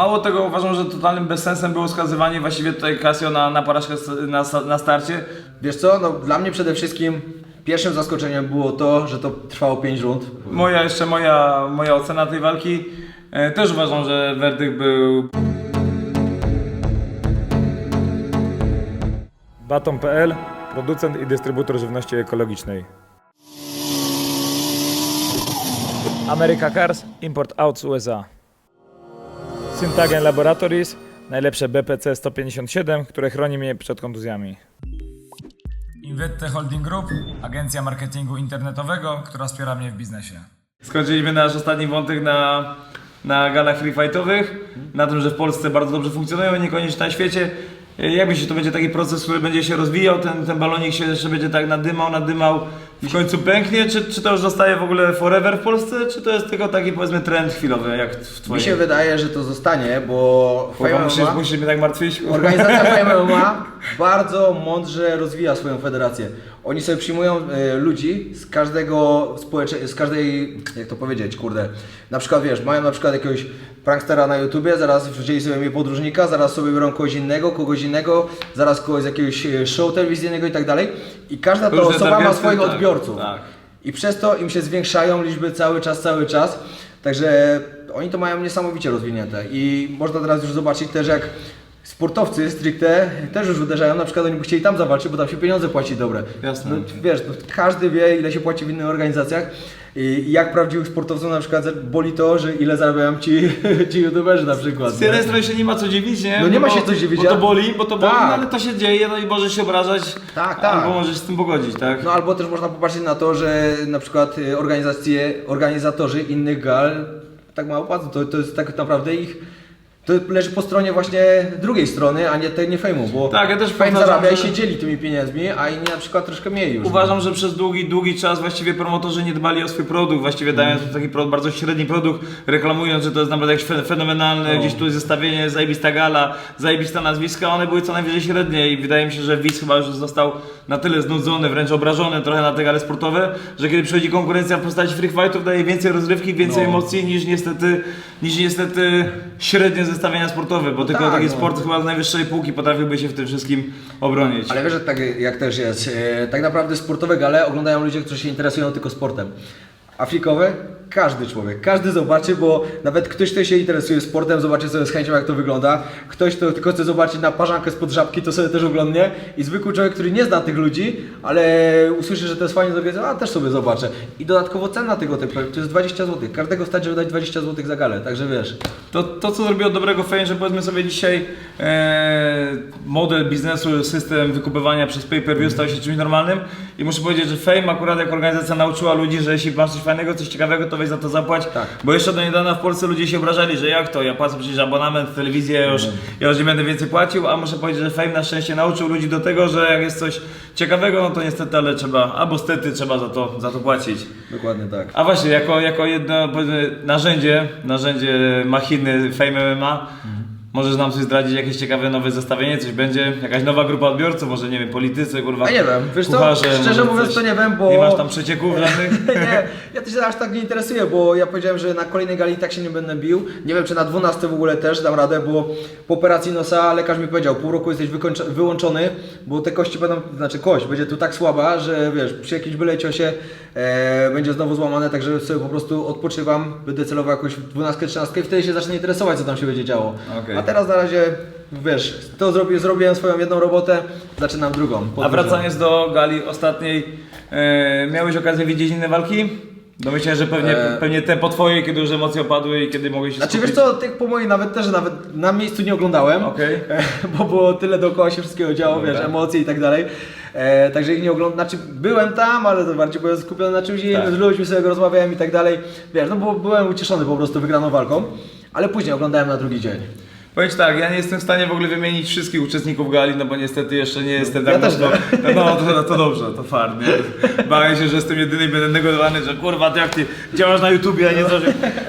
Mało tego uważam, że totalnym bezsensem było skazywanie właściwie tutaj Casio na, na porażkę na, na starcie. Wiesz co, no dla mnie przede wszystkim pierwszym zaskoczeniem było to, że to trwało 5 rund. Moja jeszcze moja, moja ocena tej walki. E, też uważam, że werdykt był Baton.pl, producent i dystrybutor żywności ekologicznej. America Cars, import out z USA. Syntagen Laboratories, najlepsze BPC 157, które chroni mnie przed kontuzjami. Invette Holding Group, agencja marketingu internetowego, która wspiera mnie w biznesie. Skończyliśmy nasz ostatni wątek na, na galach free fightowych, na tym, że w Polsce bardzo dobrze funkcjonują, niekoniecznie na świecie. Jak myślisz, to będzie taki proces, który będzie się rozwijał, ten, ten balonik się jeszcze będzie tak nadymał, nadymał, w końcu pęknie, czy, czy to już zostaje w ogóle forever w Polsce, czy to jest tylko taki powiedzmy trend chwilowy, jak w Mi twojej... się wydaje, że to zostanie, bo Kurwa, Fame musisz, MMA, musisz mnie tak martwić? organizacja Fame MMA bardzo mądrze rozwija swoją federację. Oni sobie przyjmują e, ludzi z każdego społecze... z każdej, jak to powiedzieć, kurde. Na przykład wiesz, mają na przykład jakiegoś prankstera na YouTubie, zaraz wzięli sobie mnie podróżnika, zaraz sobie biorą kogoś innego, kogoś innego, zaraz kogoś z jakiegoś e, show telewizyjnego i tak dalej. I każda ta Różne osoba ma targety, swoich tak, odbiorców. tak. I przez to im się zwiększają liczby cały czas, cały czas. Także oni to mają niesamowicie rozwinięte. I można teraz już zobaczyć też jak sportowcy stricte też już uderzają, na przykład oni by chcieli tam zawalczyć, bo tam się pieniądze płaci dobre. Jasne. No, wiesz, no, każdy wie ile się płaci w innych organizacjach i jak prawdziwych sportowców na przykład boli to, że ile zarabiają ci, ci youtuberzy na przykład. Z jednej strony się nie ma co dziwić, nie? No nie ma się co dziwić, Bo to boli, bo to boli, Tak. no ale to się dzieje, no i możesz się obrażać, Tak, tak. albo możesz się z tym pogodzić, tak? No albo też można popatrzeć na to, że na przykład y, organizacje, organizatorzy innych gal tak mało płacą. To, to jest tak naprawdę ich. To leży po stronie właśnie drugiej strony, a nie tej nie fejmu, bo Tak, ja też fame powtarzam, zarabia i że- się dzieli tymi pieniędzmi, a inni na przykład troszkę mniej już. Uważam, że przez długi, długi czas właściwie promotorzy nie dbali o swój produkt, właściwie dając taki pro, bardzo średni produkt, reklamując, że to jest naprawdę jakiś fe- fenomenalny, No. gdzieś tu jest zestawienie, zajebista gala, zajebista nazwiska, one były co najwyżej średnie i wydaje mi się, że widz chyba już został na tyle znudzony, wręcz obrażony trochę na te gale sportowe, że kiedy przychodzi konkurencja w postaci free fightów, daje więcej rozrywki, więcej No. emocji niż niestety, niż niestety średnie zestawienia sportowe, bo tylko Tak, taki no. sport chyba z najwyższej półki potrafiłby się w tym wszystkim obronić. Ale wiesz, że tak jak też jest. e, Tak naprawdę sportowe gale oglądają ludzie, którzy się interesują tylko sportem. A? Każdy człowiek, każdy zobaczy, bo nawet ktoś, kto się interesuje sportem, zobaczy sobie z chęcią, jak to wygląda. Ktoś, kto tylko chce zobaczyć na parzankę spod żabki, to sobie też oglądnie. I zwykły człowiek, który nie zna tych ludzi, ale usłyszy, że to jest fajnie zorganizowane, a też sobie zobaczę. I dodatkowo cena tego typu, to jest 20 zł. Każdego stać, żeby dać 20 zł za galę, także wiesz. To, to co zrobiło dobrego Fame, że powiedzmy sobie dzisiaj e, model biznesu, system wykupywania przez pay-per-view stał się czymś normalnym i muszę powiedzieć, że Fame akurat jako organizacja nauczyła ludzi, że jeśli masz coś fajnego, coś ciekawego, to weź za to zapłać, Tak. bo jeszcze do niedawna w Polsce ludzie się obrażali, że jak to, ja płacę przecież abonament, telewizję, ja już, ja już nie będę więcej płacił, a muszę powiedzieć, że Fame na szczęście nauczył ludzi do tego, że jak jest coś ciekawego, no to niestety, ale trzeba, albo stety trzeba za to, za to płacić. Dokładnie tak. A właśnie, jako, jako jedno narzędzie, narzędzie machiny Fame MMA, możesz nam coś zdradzić, jakieś ciekawe nowe zestawienie, coś będzie, jakaś nowa grupa odbiorców, może nie wiem, politycy, kurwa, A nie wiem, wiesz co, kucharze, szczerze może mówiąc coś- to nie wiem, bo... Nie masz tam przecieków żadnych? nie, ja to się aż tak nie interesuję, bo ja powiedziałem, że na kolejnej gali tak się nie będę bił. Nie wiem, czy na 12 w ogóle też dam radę, bo po operacji nosa lekarz mi powiedział, pół roku jesteś wyłączony, bo te kości będą, znaczy kość będzie tu tak słaba, że wiesz, przy jakimś byle ciosie e, będzie znowu złamane, także sobie po prostu odpoczywam, będę celował jakoś w 12, 13 i wtedy się zacznę interesować, co tam się będzie działo. Okej. A teraz na razie, wiesz, to zrobi, zrobiłem swoją jedną robotę, zaczynam drugą. A Podróżę. wracając do gali ostatniej, e, miałeś okazję widzieć inne walki? Domyślam, że pewnie, E. pewnie te po twojej, kiedy już emocje opadły i kiedy mogłeś się Znaczy skupić. wiesz co, tych po mojej nawet też nawet na miejscu nie oglądałem, Okej. bo było tyle dookoła się wszystkiego działo, Dobra. wiesz, emocje i tak dalej. E, także ich nie oglądam, znaczy byłem tam, ale to bardziej byłem skupiony na czymś innym, Tak. z ludźmi sobie rozmawiałem i tak dalej. Wiesz, no bo byłem ucieszony po prostu wygraną walką, ale później oglądałem na drugi dzień. Powiem tak, ja nie jestem w stanie w ogóle wymienić wszystkich uczestników gali, no bo niestety jeszcze nie jestem tak Ja mocno. No to, no to dobrze, to nie? Bawię się, że jestem jedyny i będę negowany, że kurwa, ty jak ty działasz na YouTubie, a nie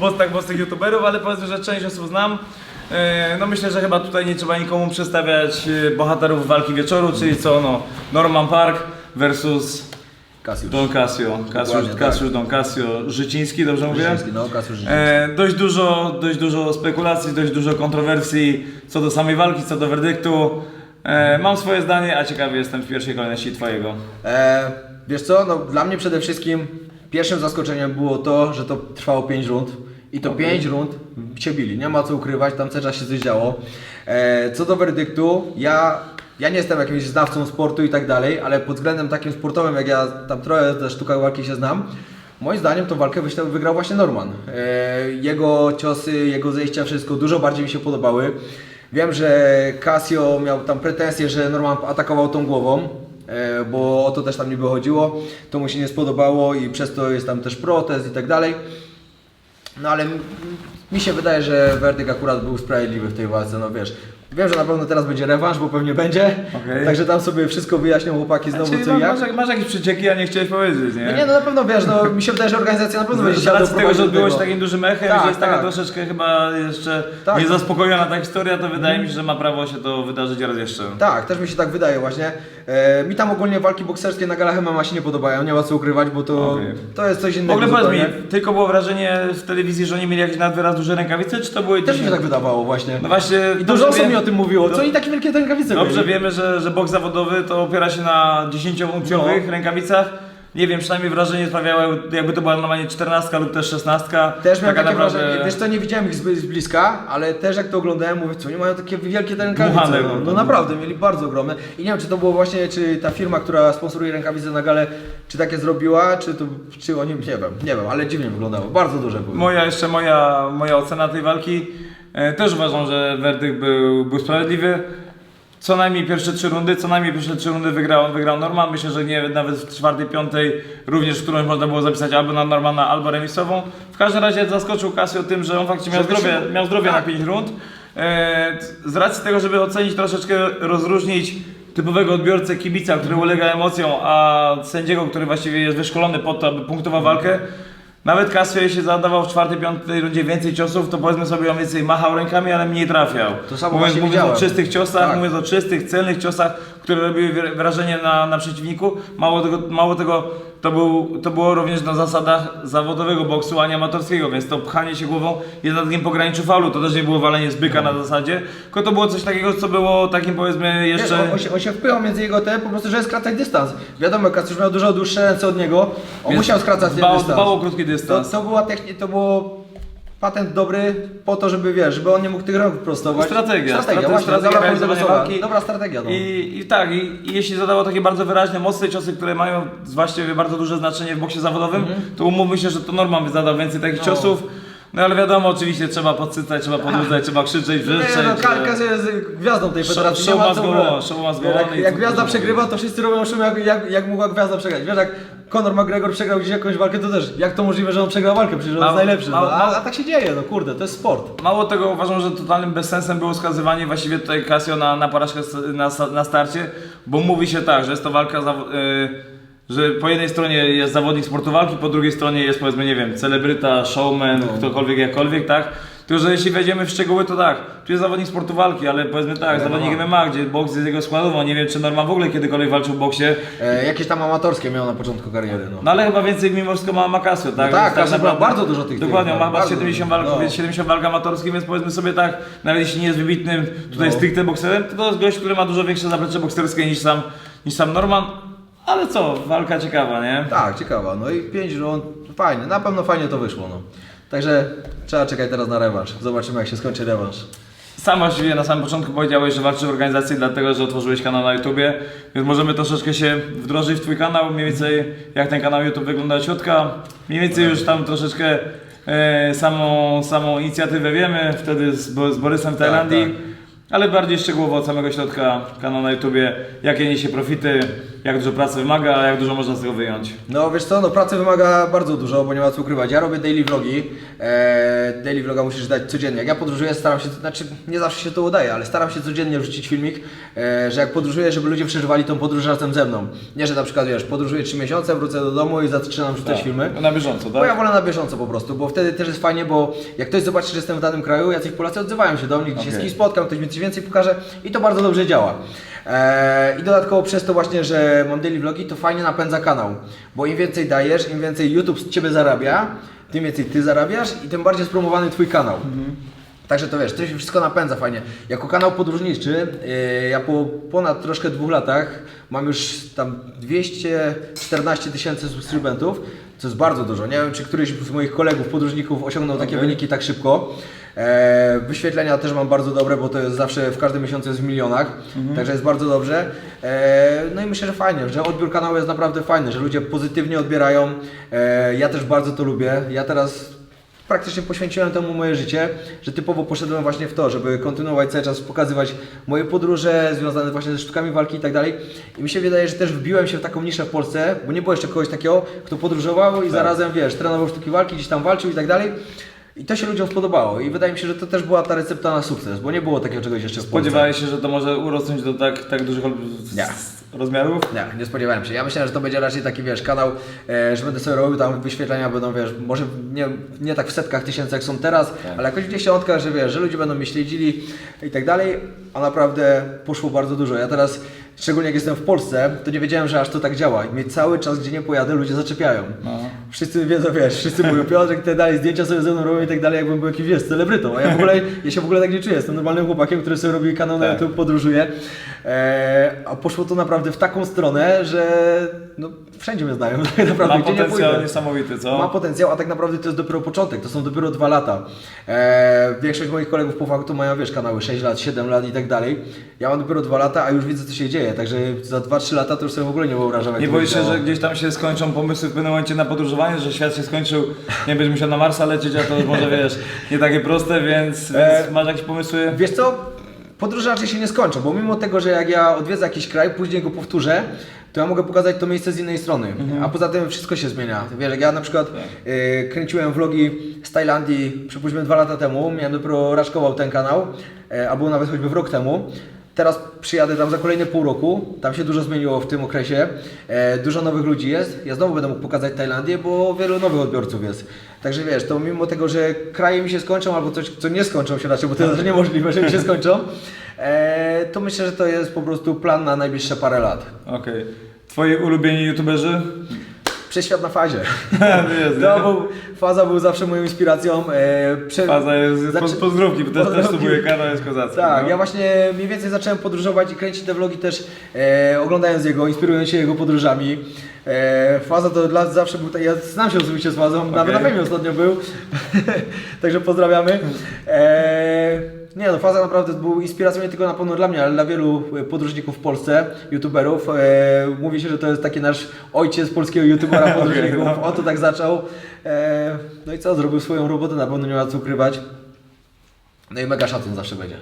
moc tak mocnych YouTuberów, ale powiedzmy, że część osób znam. E, No myślę, że chyba tutaj nie trzeba nikomu przedstawiać e, bohaterów walki wieczoru, czyli co no, Norman Park versus Kasiusz. Don Casio. Kasiusz, Kasiusz Don Casio. Życiński, dobrze mówię? Życiński, no, Kasiusz Życiński. E, dość, dużo, dość dużo spekulacji, dość dużo kontrowersji co do samej walki, co do werdyktu. E, mam swoje zdanie, a ciekawy jestem w pierwszej kolejności Twojego. E, wiesz co, no dla mnie przede wszystkim pierwszym zaskoczeniem było to, że to trwało 5 rund. I to 5 rund się bili, nie ma co ukrywać, tam cały czas się coś działo. E, co do werdyktu, ja, ja nie jestem jakimś znawcą sportu i tak dalej, ale pod względem takim sportowym, jak ja tam trochę ze sztukach walki się znam, moim zdaniem tą walkę wygrał właśnie Norman. E, jego ciosy, jego zejścia, wszystko dużo bardziej mi się podobały. Wiem, że Casio miał tam pretensje, że Norman atakował tą głową, e, bo o to też tam niby chodziło. To mu się nie spodobało i przez to jest tam też protest i tak dalej. No ale mi się wydaje, że werdykt akurat był sprawiedliwy w tej walce, no wiesz. Wiem, że na pewno teraz będzie rewanż, bo pewnie będzie. Okej. Także tam sobie wszystko wyjaśnią chłopaki znowu Czyli co i jak. masz, masz jakieś przecieki, a nie chciałeś powiedzieć, nie? No nie, no na pewno wiesz, no mi się wydaje, że organizacja na pewno będzie Z chciała racji tego, że do odbyło się takim dużym echem, Tak, że jest taka tak. troszeczkę chyba jeszcze Tak. niezaspokojona ta historia, to wydaje mi się, że ma prawo się to wydarzyć raz jeszcze. Tak, też mi się tak wydaje właśnie. E, mi tam ogólnie walki bokserskie na galach MMA się nie podobają, nie ma co ukrywać, bo to, Okej. to jest coś W innego ogóle powiedz mi, zupełnie. tylko było wrażenie w telewizji, że oni mieli jakieś nadwyraz duże rękawice, czy to były Też mi się tak wydawało właśnie. No właśnie, I dobrze dużo osób wie- mi o tym mówiło, co oni takie wielkie rękawice Dobrze mieli? wiemy, że, że boks zawodowy to opiera się na 10-unciowych No. rękawicach. Nie wiem, przynajmniej wrażenie sprawiało, jakby to była normalnie 14 lub też 16. Też miałem Taka takie naprawdę- wrażenie, wiesz co, nie widziałem ich z, z bliska, ale też jak to oglądałem, mówię, co, nie mają takie wielkie te rękawice. Dmuchane, No, no. no naprawdę, mieli bardzo ogromne. I nie wiem, czy to było właśnie, czy ta firma, która sponsoruje rękawice na gale, czy takie zrobiła, czy to, czy oni, nie wiem, nie wiem, ale dziwnie wyglądało, bardzo duże były. Moja jeszcze moja, moja ocena tej walki. E, też uważam, że werdykt był, był sprawiedliwy. Co najmniej pierwsze trzy rundy, co najmniej pierwsze trzy rundy wygrał, wygrał Norman. Myślę, że nie nawet w czwartej, piątej również którąś można było zapisać albo na Normana, albo remisową. W każdym razie zaskoczył Casio tym, że on faktycznie miał zdrowie, miał zdrowie na tak. 5 rund. E, z racji tego, żeby ocenić troszeczkę, rozróżnić typowego odbiorcę kibica, który ulega emocjom, a sędziego, który właściwie jest wyszkolony po to, aby punktował walkę, nawet Casio, jeśli zadawał w czwartej, piątej rundzie więcej ciosów, to powiedzmy sobie on więcej machał rękami, ale mniej trafiał. To samo mówiąc, właśnie mówiąc o widziałem. czystych ciosach, Tak. mówiąc o czystych, celnych ciosach, które robiły wra- wrażenie na, na przeciwniku. Mało tego, mało tego to, był, to było również na zasadach zawodowego boksu, a nie amatorskiego, więc to pchanie się głową jest na takim pograniczu faulu. To też nie było walenie z byka na zasadzie, tylko to było coś takiego, co było takim powiedzmy Wiesz, jeszcze... on, on, się, on się wpychał między jego te, po prostu, żeby skracać dystans. Wiadomo, Kacjusz miał dużo dłuższe ręce od niego, on Więc musiał skracać ten dbał- dystans. dbał o krótki To, dystans. to była techni- to było patent dobry po to, żeby wiesz, żeby on nie mógł tych rąk prostować. Strategia, strategia, strate- właśnie, strategia dobra, realizowania dobra, strategia. No. I, I tak, i, i jeśli zadawał takie bardzo wyraźne, mocne ciosy, które mają właściwie bardzo duże znaczenie w boksie zawodowym, to umówmy się, że to Norman zadał więcej takich. No. ciosów. No ale wiadomo, oczywiście trzeba podsycać, trzeba podnudzać, trzeba krzyczeć, wrzeszczeć. Nie, no, Karkas jest gwiazdą tej Show- federacji. show ma must go on, show must go Jak, on jak gwiazda przegrywa, to wszyscy robią szum, jak, jak, jak mogła gwiazda przegrać. Wiesz, jak Conor McGregor przegrał gdzieś jakąś walkę, to też jak to możliwe, że on przegrał walkę? Przecież on jest najlepszy. No, mało- a, a tak się dzieje, no kurde, to jest sport. Mało tego uważam, że totalnym bezsensem było skazywanie właściwie tutaj Casio na, na porażkę na, na starcie, bo mówi się tak, że jest to walka, zawo- y, że po jednej stronie jest zawodnik sportu walki, po drugiej stronie jest powiedzmy, nie wiem, celebryta, showman, No. ktokolwiek, jakkolwiek, tak? Tylko, że jeśli wejdziemy w szczegóły, to tak, tu jest zawodnik sportu walki, ale powiedzmy tak, MMA. zawodnik MMA, gdzie boks jest jego składową, nie wiem, czy Norman w ogóle kiedykolwiek walczył w boksie, E, jakieś tam amatorskie miał na początku kariery. No. no ale chyba więcej mimo wszystko ma Makasio, tak? No tak, Casio ma bardzo dużo tych- Dokładnie, ma chyba bardzo 70 dużo. walk, No. 70 walk amatorskich, więc powiedzmy sobie tak, nawet jeśli nie jest wybitnym tutaj No. stricte bokserem, to to jest gość, który ma dużo większe zaplecze bokserskie niż sam, niż sam Norman. Ale co, walka ciekawa, nie? Tak, ciekawa. No i 5 rund, fajnie, na pewno fajnie to wyszło. No. Także trzeba czekać teraz na rewanż. Zobaczymy jak się skończy rewanż. Sam właściwie na samym początku powiedziałeś, że walczysz w organizacji dlatego, że otworzyłeś kanał na YouTubie, więc możemy troszeczkę się wdrożyć w Twój kanał, mniej więcej jak ten kanał YouTube wygląda od środka. Mniej więcej już tam troszeczkę e, samą, samą inicjatywę wiemy, wtedy z, Bo- z Borysem w Tajlandii. tak. Ale bardziej szczegółowo od samego środka kanał na YouTubie, jakie niesie profity, jak dużo pracy wymaga, a jak dużo można z tego wyjąć. No wiesz co, no pracy wymaga bardzo dużo, bo nie ma co ukrywać. Ja robię daily vlogi. Eee, daily vloga musisz dać codziennie. Jak ja podróżuję, staram się, znaczy nie zawsze się to udaje, ale staram się codziennie wrzucić filmik, e, że jak podróżuję, żeby ludzie przeżywali tą podróż razem ze mną. Nie, że na przykład wiesz, podróżuję 3 miesiące, wrócę do domu i zaczynam wrzucać Tak, filmy. Na bieżąco, Bo ja tak? wolę na bieżąco po prostu, bo wtedy też jest fajnie, bo jak ktoś zobaczy, że jestem w danym kraju, jacyś Polacy odzywają się do mnie, gdzieś się z Okej. kimś spotkam, ktoś mi coś więcej pokaże i to bardzo dobrze działa. E, I dodatkowo przez to właśnie, że mam daily vlogi, to fajnie napędza kanał. Bo im więcej dajesz, im więcej YouTube z Ciebie zarabia, tym więcej Ty zarabiasz i tym bardziej spromowany Twój kanał. Także to wiesz, to się wszystko napędza fajnie. Jako kanał podróżniczy, yy, ja po ponad troszkę dwóch latach mam już tam 214 tysięcy subskrybentów, co jest bardzo dużo. Nie wiem, czy któryś z moich kolegów, podróżników osiągnął takie wyniki tak szybko. E, wyświetlenia też mam bardzo dobre, bo to jest zawsze w każdym miesiącu jest w milionach, także jest bardzo dobrze. E, no i myślę, że fajnie, że odbiór kanału jest naprawdę fajny, że ludzie pozytywnie odbierają. E, ja też bardzo to lubię. Ja teraz praktycznie poświęciłem temu moje życie, że typowo poszedłem właśnie w to, żeby kontynuować cały czas pokazywać moje podróże związane właśnie ze sztukami walki i tak dalej. I mi się wydaje, że też wbiłem się w taką niszę w Polsce, bo nie było jeszcze kogoś takiego, kto podróżował i zarazem, wiesz, trenował sztuki walki, gdzieś tam walczył i tak dalej. I to się ludziom spodobało i wydaje mi się, że to też była ta recepta na sukces, bo nie było takiego czegoś jeszcze w Polsce. Spodziewałeś się, że to może urosnąć do tak, tak dużych Nie. rozmiarów? Nie, nie spodziewałem się. Ja myślałem, że to będzie raczej taki, wiesz, kanał, e, że będę sobie robił tam wyświetlenia, będą, wiesz, może nie, nie tak w setkach tysięcy jak są teraz, ale jakoś w dziesiątkach, że wiesz, że ludzie będą mnie śledzili i tak dalej, a naprawdę poszło bardzo dużo. Ja teraz, szczególnie jak jestem w Polsce, to nie wiedziałem, że aż to tak działa. I mnie cały czas, gdzie nie pojadę, ludzie zaczepiają. No. Wszyscy wiedzą, wiesz, wszyscy mówią, Piotrek tak dalej, zdjęcia sobie ze mną robią i tak dalej, jakbym był jakimś, wiesz, celebrytą. A ja w ogóle, ja się w ogóle tak nie czuję. Jestem normalnym chłopakiem, który sobie robi kanał na Tak. YouTube, podróżuje. E, a poszło to naprawdę w taką stronę, że no, wszędzie mnie znają. Tak naprawdę, Ma potencjał niesamowity, co? Ma potencjał, a tak naprawdę to jest dopiero początek, to są dopiero dwa lata. E, większość moich kolegów po faktu mają, wiesz, kanały 6 lat, 7 lat i tak dalej. Ja mam dopiero dwa lata, a już widzę, co się dzieje, także za 2-3 lata to już sobie w ogóle nie wyobrażam. jak Nie boisz się, że gdzieś tam się skończą pomysły w pewnym momencie na podróżowanie, że świat się skończył, nie będziesz musiał na Marsa lecieć, a to już może wiesz, nie takie proste, więc, więc E, masz jakieś pomysły? Wiesz co? Podróże raczej się nie skończą, bo mimo tego, że jak ja odwiedzę jakiś kraj, później go powtórzę, to ja mogę pokazać to miejsce z innej strony. Mhm. A poza tym wszystko się zmienia. Wiesz, jak ja na przykład Tak. y, kręciłem vlogi z Tajlandii, przypuśćmy dwa lata temu, miałem dopiero raczkował ten kanał, y, albo nawet choćby w rok temu. Teraz przyjadę tam za kolejne pół roku, tam się dużo zmieniło w tym okresie, e, dużo nowych ludzi jest, ja znowu będę mógł pokazać Tajlandię, bo wielu nowych odbiorców jest. Także wiesz, to mimo tego, że kraje mi się skończą, albo coś, co nie skończą się raczej, bo to jest niemożliwe, że mi się skończą, e, to myślę, że to jest po prostu plan na najbliższe parę lat. Okej. Twoi ulubieni youtuberzy? Przeświat na fazie. Jest, To był, faza był zawsze moją inspiracją. E, prze... Faza jest, pozdrówki, bo też, też Pozdrówki. subuję kanał, jest kozacki. Tak, no. ja właśnie mniej więcej zacząłem podróżować i kręcić te vlogi też e, oglądając jego, inspirując się jego podróżami. E, faza to dla zawsze był, ja znam się oczywiście z Fazą, nawet na. Femie ostatnio był, także pozdrawiamy. E, nie no, Faza naprawdę był inspiracją nie tylko na pewno dla mnie, ale dla wielu e, podróżników w Polsce, youtuberów. E, mówi się, że to jest taki nasz ojciec polskiego youtubera podróżników, no. on to tak zaczął. E, no i co, zrobił swoją robotę, na pewno nie ma co ukrywać. No i mega szacun zawsze będzie.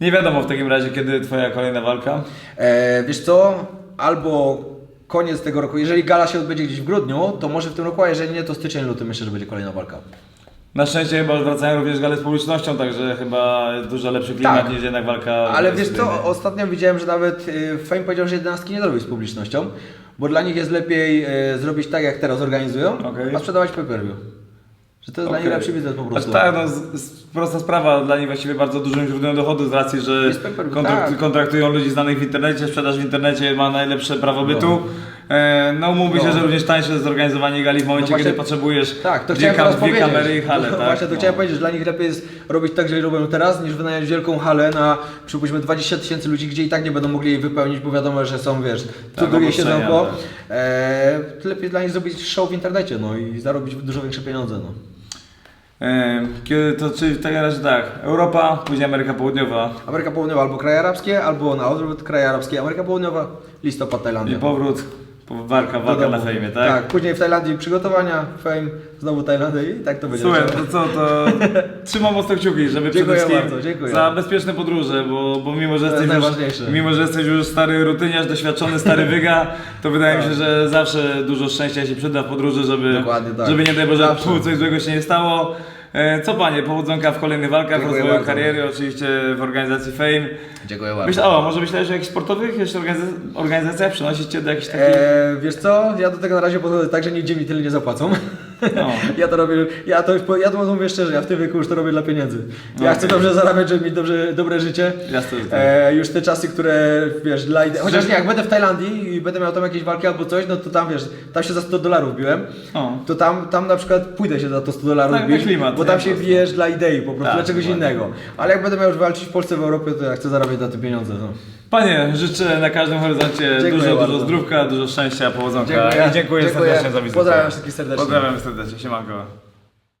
Nie wiadomo w takim razie, kiedy twoja kolejna walka. E, wiesz co, albo koniec tego roku, jeżeli gala się odbędzie gdzieś w grudniu, to może w tym roku, a jeżeli nie, to styczeń, luty myślę, że będzie kolejna walka. Na szczęście chyba już wracają również gale z publicznością, także chyba jest dużo lepszy klimat Tak. niż jednak walka. Ale wiesz co, ostatnio widziałem, że nawet y, Fame powiedział, że jedenastki nie zrobi z publicznością, bo dla nich jest lepiej y, zrobić tak, jak teraz organizują, Okej. a sprzedawać pay-per-view. Że to jest dla nich lepszy biznes po prostu. Znaczy, tak, no, prosta sprawa, dla nich właściwie bardzo dużym źródłem dochodu z racji, że kontrakt, tak. kontraktują ludzi znanych w internecie, sprzedaż w internecie ma najlepsze prawo bytu. No. E, no umówmy się, No. że również tańsze jest zorganizowanie gali w momencie, No właśnie- kiedy potrzebujesz Tak, to dwie, chciałem teraz dwie powiedzieć. kamery i halę, no, tak? Właśnie to No. chciałem powiedzieć, że dla nich lepiej jest robić tak, że robią teraz, niż wynająć wielką halę na przypuśćmy 20 tysięcy ludzi, gdzie i tak nie będą mogli jej wypełnić, bo wiadomo, że są, wiesz, tu drugie obostrzenia, siedzonko. tak. E, to lepiej dla nich zrobić show w internecie, no i zarobić dużo większe pieniądze, no. E, kiedy, to czyli w takim razie tak, Europa, później Ameryka Południowa Ameryka Południowa albo kraje arabskie, albo na odwrót kraje arabskie, Ameryka Południowa, listopad, i Tajlandia. powrót, po- walka, walka na fejmie, tak? Tak, później w Tajlandii przygotowania, fame, znowu Tajlandia i tak to będzie. Słuchaj, to co, to trzymam mocno kciuki, żeby Dziękuję przede wszystkim bardzo, dziękuję. za bezpieczne podróże, bo, bo mimo, że jesteś już, najważniejsze. mimo, że jesteś już stary rutyniarz, doświadczony stary wyga, to wydaje mi się, Tak. że zawsze dużo szczęścia się przyda w podróży, żeby, Dokładnie tak. żeby nie daj Boże, tu coś złego się nie stało. E, Co panie, powodzonka w kolejnych walkach, Dziękuję rozwoju bardzo. kariery, oczywiście w organizacji Fame. Dziękuję bardzo. Myślę, o, może myślałeś o jakichś sportowych jeszcze organizac- organizacjach, przynosić cię do jakichś takich... Eee, wiesz co, ja do tego na razie podchodzę tak, że nigdzie mi tyle nie zapłacą. No. Ja to robię, ja to ja to mówię szczerze, ja w tym wieku już to robię dla pieniędzy. Ja Okej. chcę dobrze zarabiać, żeby mieć dobrze, dobre życie. Jasne, tak. E, już te czasy, które wiesz, dla ide... Chociaż nie, jak będę w Tajlandii i będę miał tam jakieś walki albo coś, no to tam wiesz, tam się za 100 dolarów biłem. O. To tam, tam na przykład pójdę się za to 100 dolarów Tak, bić, klimat, bo tam się bijesz dla idei, po prostu Tak, dla czegoś dokładnie. innego. Ale jak będę miał już walczyć w Polsce, w Europie, to ja chcę zarabiać na te pieniądze. No. Panie, życzę na każdym horyzoncie Dziękuję dużo, bardzo. dużo zdrówka, dużo szczęścia, powodzonka i dziękuję, serdecznie za wizytę. Pozdrawiam wszystkich serdecznie. Pozdrawiam serdecznie, siemanko.